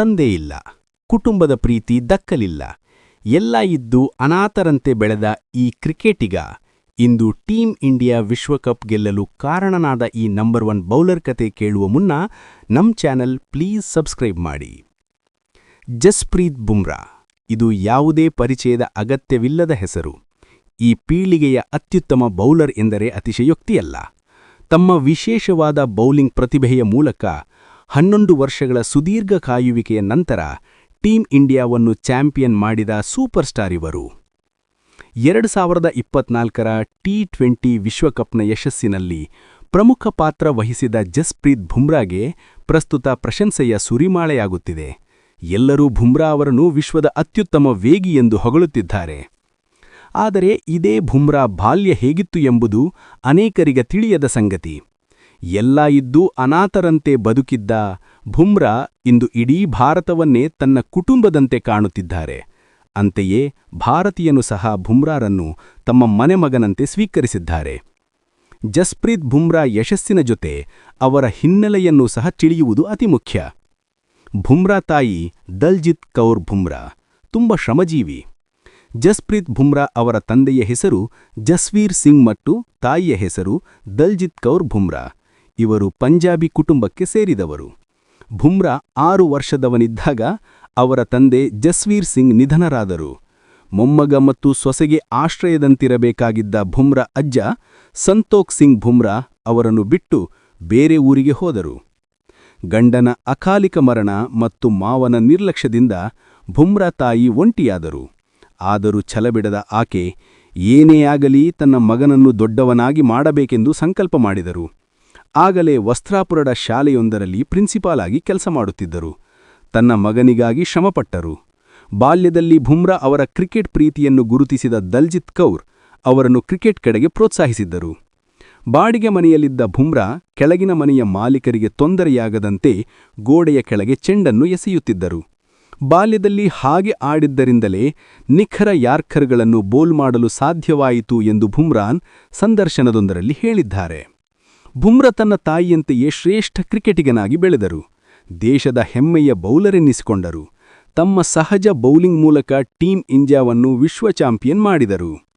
ತಂದೆ ಇಲ್ಲ ಕುಟುಂಬದ ಪ್ರೀತಿ ದಕ್ಕಲಿಲ್ಲ. ಎಲ್ಲ ಇದ್ದು ಅನಾಥರಂತೆ ಬೆಳೆದ ಈ ಕ್ರಿಕೆಟಿಗ ಇಂದು ಟೀಂ ಇಂಡಿಯಾ ವಿಶ್ವಕಪ್ ಗೆಲ್ಲಲು ಕಾರಣನಾದ ಈ ನಂಬರ್ ಒನ್ ಬೌಲರ್ ಕತೆ ಕೇಳುವ ಮುನ್ನ ನಮ್ಮ ಚಾನೆಲ್ ಪ್ಲೀಸ್ ಸಬ್ಸ್ಕ್ರೈಬ್ ಮಾಡಿ. ಜಸ್ಪ್ರೀತ್ ಬುಮ್ರಾ, ಇದು ಯಾವುದೇ ಪರಿಚಯದ ಅಗತ್ಯವಿಲ್ಲದ ಹೆಸರು. ಈ ಪೀಳಿಗೆಯ ಅತ್ಯುತ್ತಮ ಬೌಲರ್ ಎಂದರೆ ಅತಿಶಯೋಕ್ತಿಯಲ್ಲ. ತಮ್ಮ ವಿಶೇಷವಾದ ಬೌಲಿಂಗ್ ಪ್ರತಿಭೆಯ ಮೂಲಕ ಹನ್ನೊಂದು ವರ್ಷಗಳ ಸುದೀರ್ಘ ಕಾಯುವಿಕೆಯ ನಂತರ ಟೀಂ ಇಂಡಿಯಾವನ್ನು ಚಾಂಪಿಯನ್ ಮಾಡಿದ ಸೂಪರ್ ಸ್ಟಾರ್ ಇವರು. ಎರಡು ಸಾವಿರದ ಇಪ್ಪತ್ನಾಲ್ಕರ ಟಿ ಟ್ವೆಂಟಿ ವಿಶ್ವಕಪ್ನ ಯಶಸ್ಸಿನಲ್ಲಿ ಪ್ರಮುಖ ಪಾತ್ರ ವಹಿಸಿದ ಜಸ್ಪ್ರೀತ್ ಬುಮ್ರಾಗೆ ಪ್ರಸ್ತುತ ಪ್ರಶಂಸೆಯ ಸುರಿಮಾಳೆಯಾಗುತ್ತಿದೆ. ಎಲ್ಲರೂ ಬುಮ್ರಾ ಅವರನ್ನು ವಿಶ್ವದ ಅತ್ಯುತ್ತಮ ವೇಗಿ ಎಂದು ಹೊಗಳುತ್ತಿದ್ದಾರೆ. ಆದರೆ ಇದೇ ಬುಮ್ರಾ ಬಾಲ್ಯ ಹೇಗಿತ್ತು ಎಂಬುದು ಅನೇಕರಿಗೆ ತಿಳಿಯದ ಸಂಗತಿ. ಎಲ್ಲ ಇದ್ದೂ ಅನಾಥರಂತೆ ಬದುಕಿದ್ದ ಭುಮ್ರಾ ಇಂದು ಇಡೀ ಭಾರತವನ್ನೇ ತನ್ನ ಕುಟುಂಬದಂತೆ ಕಾಣುತ್ತಿದ್ದಾರೆ. ಅಂತೆಯೇ ಭಾರತೀಯನು ಸಹ ಭುಮ್ರಾರನ್ನು ತಮ್ಮ ಮನೆಮಗನಂತೆ ಸ್ವೀಕರಿಸಿದ್ದಾರೆ. ಜಸ್ಪ್ರೀತ್ ಭುಮ್ರಾ ಯಶಸ್ಸಿನ ಜೊತೆ ಅವರ ಹಿನ್ನೆಲೆಯನ್ನು ಸಹ ತಿಳಿಯುವುದು ಅತಿ ಮುಖ್ಯ. ಭುಮ್ರಾ ತಾಯಿ ದಲ್ಜಿತ್ ಕೌರ್ ಭುಮ್ರಾ, ತುಂಬ ಶ್ರಮಜೀವಿ. ಜಸ್ಪ್ರೀತ್ ಭುಮ್ರಾ ಅವರ ತಂದೆಯ ಹೆಸರು ಜಸ್ವೀರ್ ಸಿಂಗ್ ಮತ್ತು ತಾಯಿಯ ಹೆಸರು ದಲ್ಜಿತ್ ಕೌರ್ ಬುಮ್ರಾ ಇವರು ಪಂಜಾಬಿ ಕುಟುಂಬಕ್ಕೆ ಸೇರಿದವರು. ಭುಮ್ರಾ ಆರು ವರ್ಷದವನಿದ್ದಾಗ ಅವರ ತಂದೆ ಜಸ್ವೀರ್ ಸಿಂಗ್ ನಿಧನರಾದರು. ಮೊಮ್ಮಗ ಮತ್ತು ಸೊಸೆಗೆ ಆಶ್ರಯದಂತಿರಬೇಕಾಗಿದ್ದ ಭುಮ್ರಾ ಅಜ್ಜ ಸಂತೋಕ್ ಸಿಂಗ್ ಭುಮ್ರಾ ಅವರನ್ನು ಬಿಟ್ಟು ಬೇರೆ ಊರಿಗೆ ಹೋದರು. ಗಂಡನ ಅಕಾಲಿಕ ಮರಣ ಮತ್ತು ಮಾವನ ನಿರ್ಲಕ್ಷ್ಯದಿಂದ ಭುಮ್ರಾ ತಾಯಿ ಒಂಟಿಯಾದರು. ಆದರೂ ಛಲಬಿಡದ ಆಕೆ ಏನೇ ಆಗಲಿ ತನ್ನ ಮಗನನ್ನು ದೊಡ್ಡವನಾಗಿ ಮಾಡಬೇಕೆಂದು ಸಂಕಲ್ಪ ಮಾಡಿದರು. ಆಗಲೇ ವಸ್ತ್ರಾಪುರದ ಶಾಲೆಯೊಂದರಲ್ಲಿ ಪ್ರಿನ್ಸಿಪಾಲ್ ಆಗಿ ಕೆಲಸ ಮಾಡುತ್ತಿದ್ದರು. ತನ್ನ ಮಗನಿಗಾಗಿ ಶ್ರಮಪಟ್ಟರು. ಬಾಲ್ಯದಲ್ಲಿ ಭುಮ್ರಾ ಅವರ ಕ್ರಿಕೆಟ್ ಪ್ರೀತಿಯನ್ನು ಗುರುತಿಸಿದ ದಲ್ಜಿತ್ ಕೌರ್ ಅವರನ್ನು ಕ್ರಿಕೆಟ್ ಕಡೆಗೆ ಪ್ರೋತ್ಸಾಹಿಸಿದ್ದರು. ಬಾಡಿಗೆ ಮನೆಯಲ್ಲಿದ್ದ ಭುಮ್ರಾ ಕೆಳಗಿನ ಮನೆಯ ಮಾಲೀಕರಿಗೆ ತೊಂದರೆಯಾಗದಂತೆ ಗೋಡೆಯ ಕೆಳಗೆ ಚೆಂಡನ್ನು ಎಸೆಯುತ್ತಿದ್ದರು. ಬಾಲ್ಯದಲ್ಲಿ ಹಾಗೆ ಆಡಿದ್ದರಿಂದಲೇ ನಿಖರ ಯಾರ್ಕರ್ಗಳನ್ನು ಬೋಲ್ ಮಾಡಲು ಸಾಧ್ಯವಾಯಿತು ಎಂದು ಭುಮ್ರಾನ್ ಸಂದರ್ಶನದೊಂದರಲ್ಲಿ ಹೇಳಿದ್ದಾರೆ. ಬುಮ್ರಾ ತನ್ನ ತಾಯಿಯಂತೆಯೇ ಶ್ರೇಷ್ಠ ಕ್ರಿಕೆಟಿಗನಾಗಿ ಬೆಳೆದರು. ದೇಶದ ಹೆಮ್ಮೆಯ ಬೌಲರೆನ್ನಿಸಿಕೊಂಡರು ತಮ್ಮ ಸಹಜ ಬೌಲಿಂಗ್ ಮೂಲಕ ಟೀಮ್ ಇಂಡಿಯಾವನ್ನು ವಿಶ್ವ ಚಾಂಪಿಯನ್ ಮಾಡಿದರು.